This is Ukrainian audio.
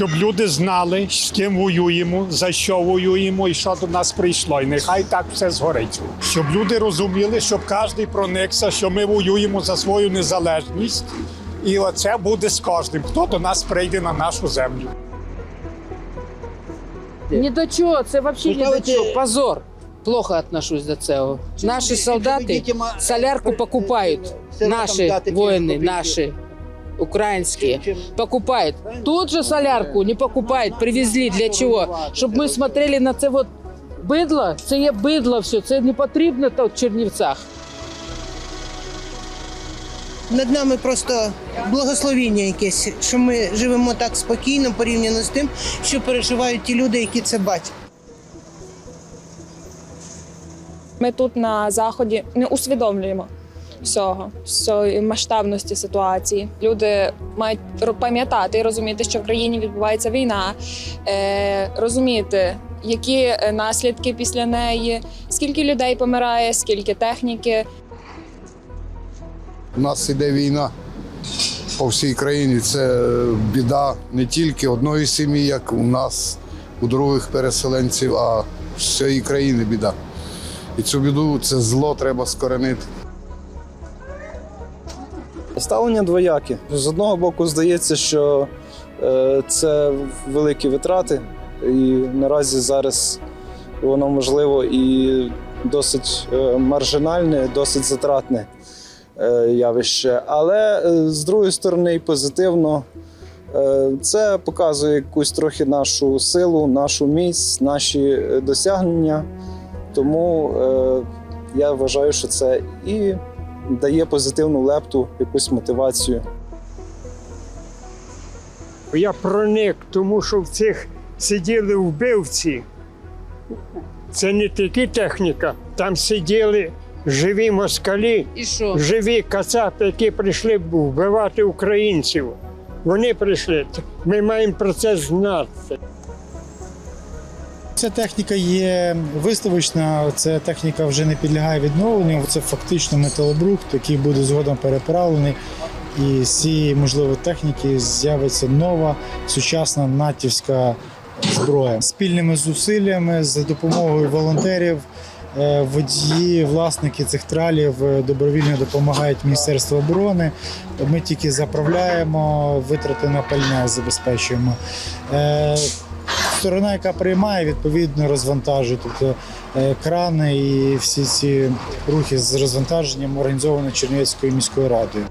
щоб люди знали, з ким воюємо, за що воюємо і що до нас прийшло. І нехай так все згорить. Щоб люди розуміли, щоб кожен проникся, що ми воюємо за свою незалежність. І оце буде з кожним, хто до нас прийде на нашу землю. Ні до чого, це взагалі ні до чого. Позор. Плохо отношусь до цього. Наші солдати солярку покупають. Наші воїни, наші. Украинские покупают. Тут же солярку не покупают, привезли. Для чого? Щоб ми смотрели на це вот бидло. Це є бидло все, це не потрібно тут в Чернівцях. Над нами просто благословіння якесь, що ми живемо так спокійно порівняно з тим, що переживають ті люди, які це бачать. Ми тут на заході не усвідомлюємо всього, всієї масштабності ситуації. Люди мають пам'ятати і розуміти, що в країні відбувається війна, е, розуміти, які е, наслідки після неї, скільки людей помирає, скільки техніки. У нас іде війна по всій країні. Це біда не тільки одної сім'ї, як у нас, у других переселенців, а всієї країни біда. І цю біду, це зло треба скоренити. Ставлення двояке. З одного боку, здається, що е, це великі витрати, і наразі зараз воно можливо і досить е, маржинальне, досить затратне е, явище. Але з другої сторони, і позитивно, це показує якусь трохи нашу силу, нашу міць, наші досягнення. Тому я вважаю, що це і дає позитивну лепту, якусь мотивацію. Я проник, тому що в цих сиділи вбивці. Це не тільки техніка, там сиділи живі москалі, І що? живі кацапи, які прийшли вбивати українців. Вони прийшли. Ми маємо про це знати. Ця техніка є виставочна, ця техніка вже не підлягає відновленню. Це фактично металобрухт, який буде згодом переправлений. І з цієї можливо техніки з'явиться нова сучасна натівська зброя. Спільними зусиллями за допомогою волонтерів. е, Водії, власники цих тралів е, добровільно допомагають Міністерству оборони. Ми тільки заправляємо, витрати на пальне забезпечуємо. Сторона, яка приймає, відповідно розвантажує. Тобто е, крани і всі ці рухи з розвантаженням організовані Чернівецькою міською радою.